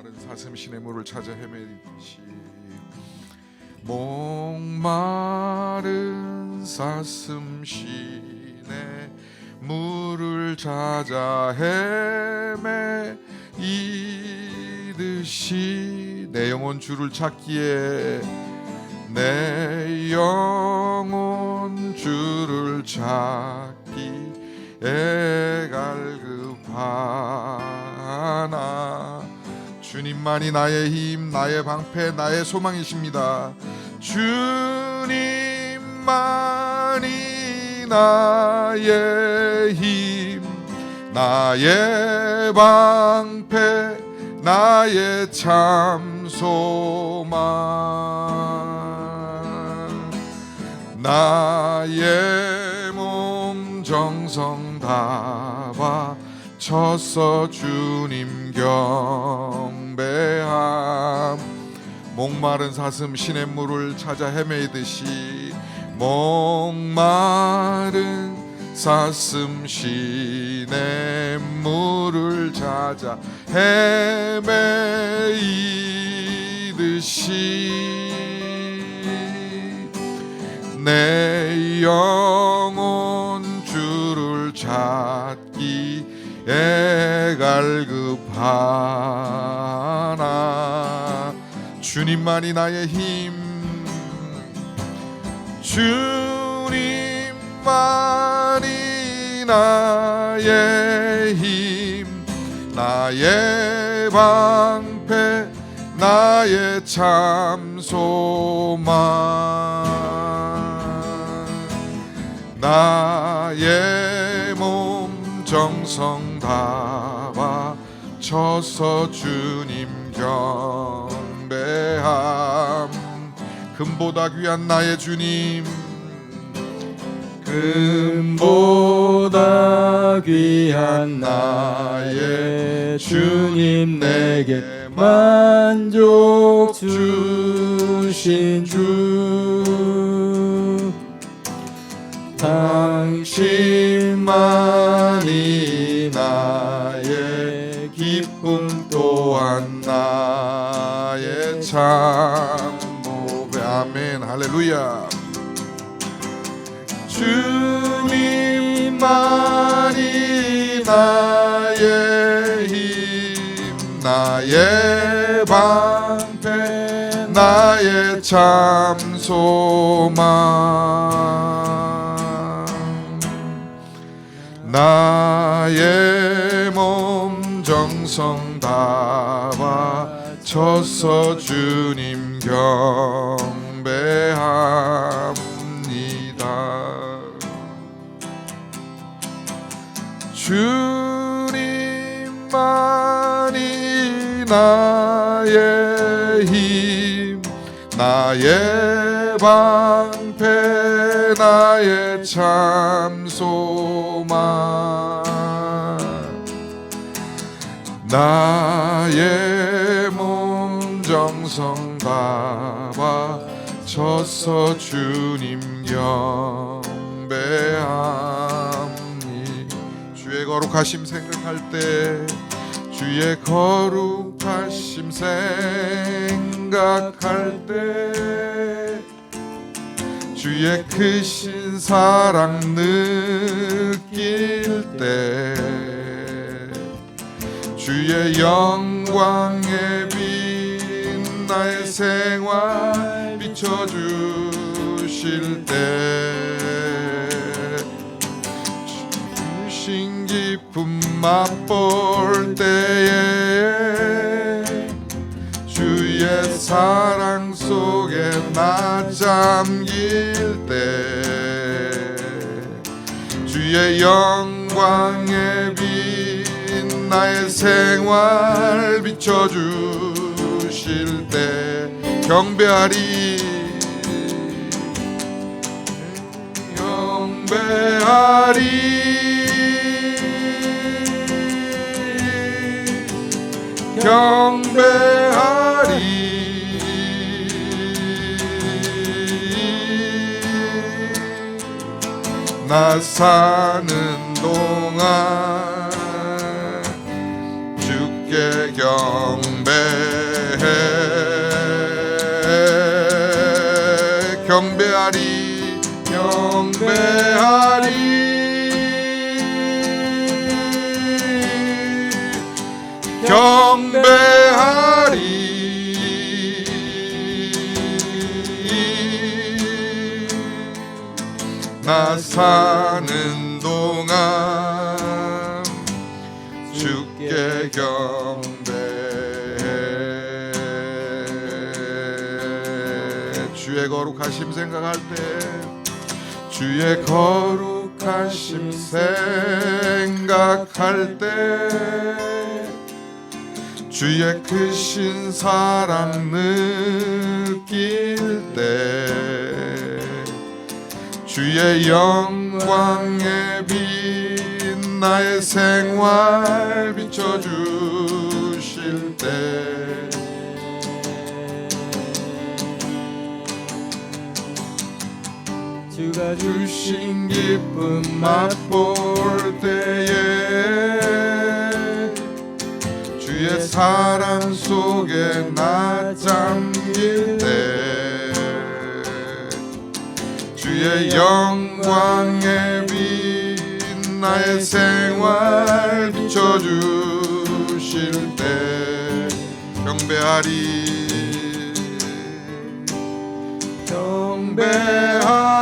목마른 사슴 시냇 물을 찾아 헤매듯이 목마른 사슴 시내 물을 찾아 헤매이듯이 내 영혼 주를 찾기에 내 영혼 주를 찾기에 갈급하나 주님만이 나의 힘 나의 방패 나의 소망이십니다. 주님만이 나의 힘 나의 방패 나의 참 소망. 나의 몸 정성 다바 쳐서 주님 경배함. 목마른 사슴 시냇 물을 찾아 헤매듯이 목마른 사슴 시냇 물을 찾아 헤매이듯이 내 영혼 주를 찾기 에 갈급하나 주님만이 나의 힘 주님만이 나의 힘 나의 방패 나의 참 소망 나의 몸 정성 다 바쳐서 주님 경배함. 금보다 귀한 나의 주님. 금보다 귀한 나의 주님 내게 만족 주신 주. 당신 참 모배. 아멘. 할렐루야. 주님만이 나의 힘 나의 방패 나의 참 소망. 나의 몸 정성 다 바쳐서 주님 경배합니다. 주님만이 나의 힘 나의 방패 나의 참 소망. 나의 몸 정성 다 바쳐서 주님 경배함니 주의 거룩하심 생각할 때 주의 거룩하심 생각할 때 주의 크신 사랑 느낄 때 주의 영광에 빛 나의 생활 비춰주실 때 주신 기쁨 맛볼 때에 주의 사랑 속에 나 잠길 때 주의 영광에 빛 나의 생활 비춰주 실 때 경배하리. 경배하리. 경배하리. 나 사는 동안 주께 경 경배하리 경배하리. 경배하리. 나 사는 동안 주께 경 거룩하심 생각할 때 주의 거룩하심 생각할 때 주의 크신 사랑 느낄 때 주의 영광에 빛 나의 생활 비춰주실 때 주가 주신 기쁨 맛볼 때에 주의 사랑 속에 나 잠길 때 주의 영광에 빛 나의 생활 비춰주실 때 경배하리. 경배하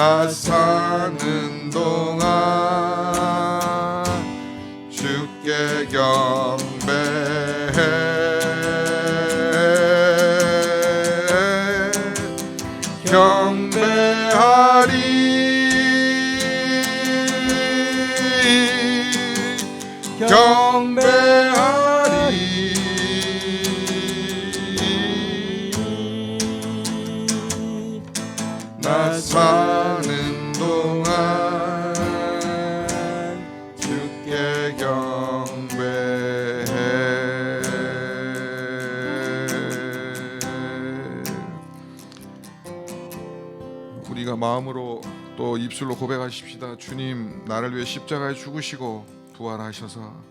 나 사는 동안 주께 경배해 경배하리 경배하리. 나 사는 또 입술로 고백하십시다 주님 나를 위해 십자가에 죽으시고 부활하셔서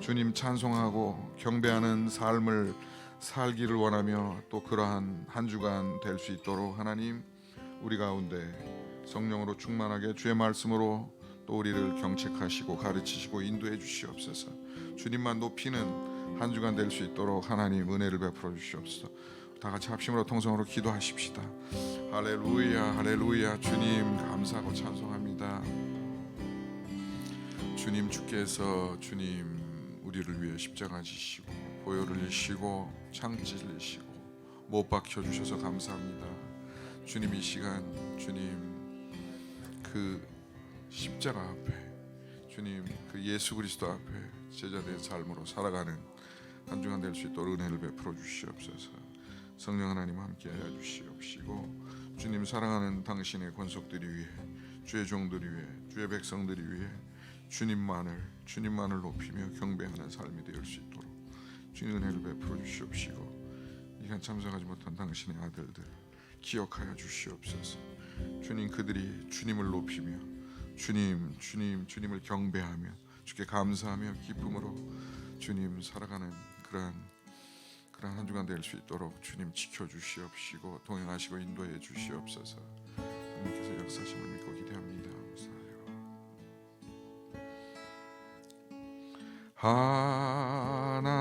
주님 찬송하고 경배하는 삶을 살기를 원하며 또 그러한 한 주간 될 수 있도록 하나님 우리 가운데 성령으로 충만하게 주의 말씀으로 또 우리를 경책하시고 가르치시고 인도해 주시옵소서. 주님만 높이는 한 주간 될 수 있도록 하나님 은혜를 베풀어 주시옵소서. 다 같이 합심으로 통성으로 기도하십시다. 할렐루야, 할렐루야. 주님 감사하고 찬송합니다. 주님 주께서 주님 우리를 위해 십자가 지시고 보혈을 이시고 창질이시고 못 박혀 주셔서 감사합니다. 주님 이 시간 주님 그 십자가 앞에 주님 그 예수 그리스도 앞에 제자된 삶으로 살아가는 한 주간 될 수 있도록 은혜를 베풀어 주시옵소서. 성령 하나님 함께 하여 주시옵시고 주님 사랑하는 당신의 권속들이 위해 주의 종들이 위해 주의 백성들이 위해 주님만을 주님만을 높이며 경배하는 삶이 되을 수 있도록 주님 은혜를 베풀어 주시옵시고 이간 참석하지 못한 당신의 아들들 기억하여 주시옵소서. 주님 그들이 주님을 높이며 주님 주님 주님을 경배하며 주께 감사하며 기쁨으로 주님 살아가는 그러한 그러한 한 주간 될 수 있도록 주님 지켜 주시옵시고 동행하시고 인도해 주시옵소서. 하나님께서 역사심을 믿고 기대합니다.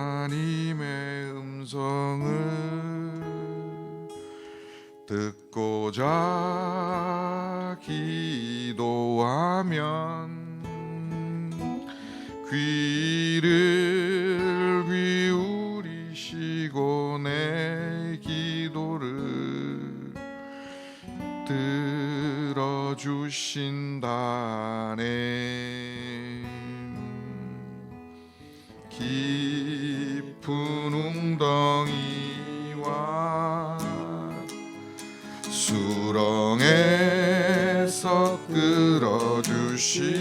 하나님의 음성을 듣고자 기도하면 귀 주신다네. 깊은 웅덩이와 수렁에서 끌어주시고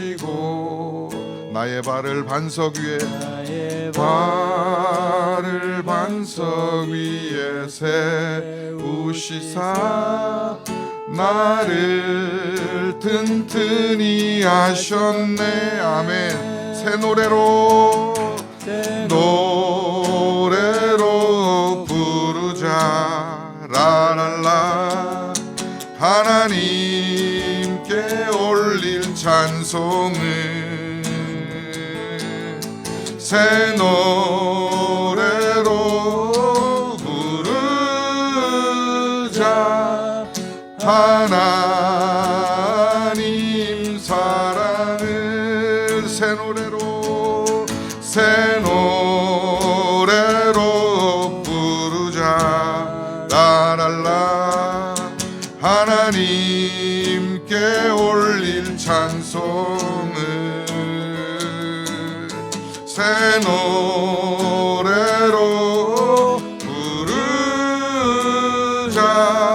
나의 발을 반석 위에 나의 반 나를 반석 위에 세우시사 나를 튼튼히 하셨네. 아멘. 새 노래로 노래로 부르자. 라랄라. 하나님께 올릴 찬송을. 새 노래로 부르자 하나님 사랑을 새 노래로 새 노래로 부르자. 라랄라. 하나님께 올릴 찬송을 새 노래로 부르자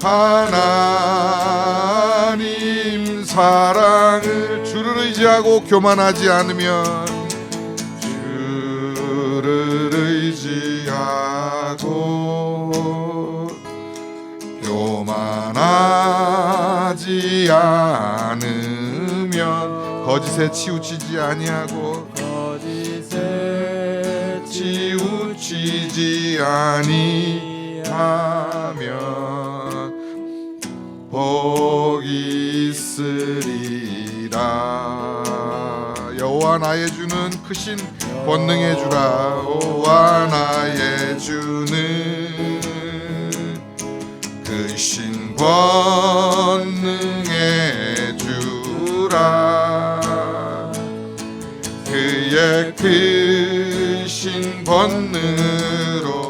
하나님 사랑을 주를 의지하고 교만하지 않으면 주를 의지하고 교만하지 않으면 거짓에 치우치지 아니하고 거짓에 치우치지 아니하면 복이 있으리라. 여호와 나의 주는 크신 권능의 주라. 여호와 나의 주는 크신 권능의 주라. 그의 크신 권능으로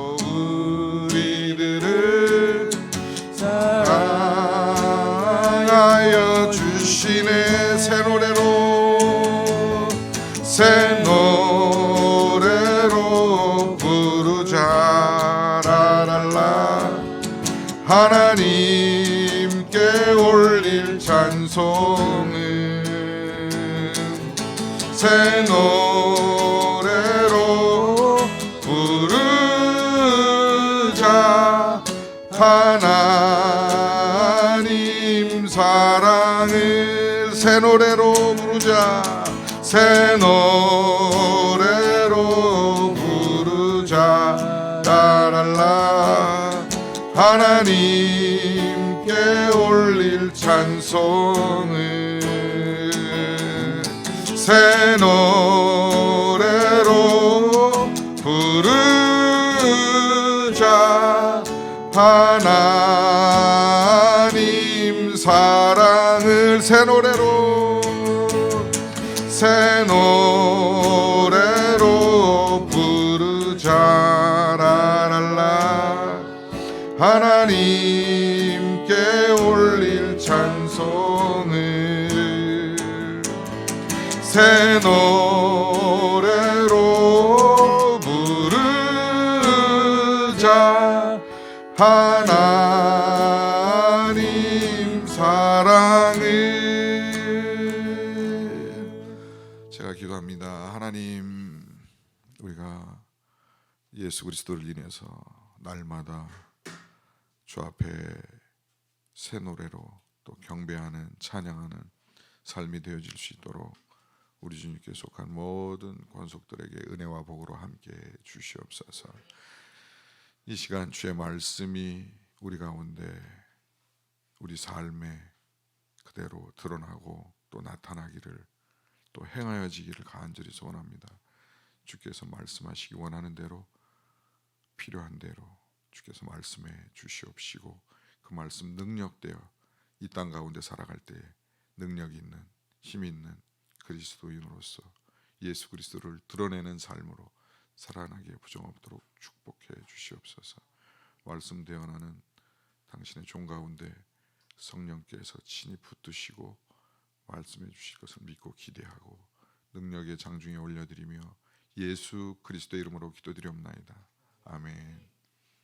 새 노래로 부르자. 하나님 사랑을 새 노래로 부르자. 새 노래로 부르자. 라랄라. 하나님께 올릴 찬송 새 새 노래로 부르자. 하나님 사랑을. 제가 기도합니다. 하나님 우리가 예수 그리스도를 인해서 날마다 주 앞에 새 노래로 또 경배하는 찬양하는 삶이 되어질 수 있도록 우리 주님께 속한 모든 권속들에게 은혜와 복으로 함께 해 주시옵소서. 이 시간 주의 말씀이 우리 가운데 우리 삶에 그대로 드러나고 또 나타나기를 또 행하여지기를 간절히 소원합니다. 주께서 말씀하시기 원하는 대로 필요한 대로 주께서 말씀해 주시옵시고 그 말씀 능력되어 이 땅 가운데 살아갈 때에 능력 있는 힘 있는 그리스도인으로서 예수 그리스도를 드러내는 삶으로 살아나기에 부정없도록 축복해 주시옵소서. 말씀 대언하는 당신의 종 가운데 성령께서 친히 붙드시고 말씀해 주실 것을 믿고 기대하고 능력의 장중에 올려드리며 예수 그리스도 이름으로 기도드리옵나이다. 아멘.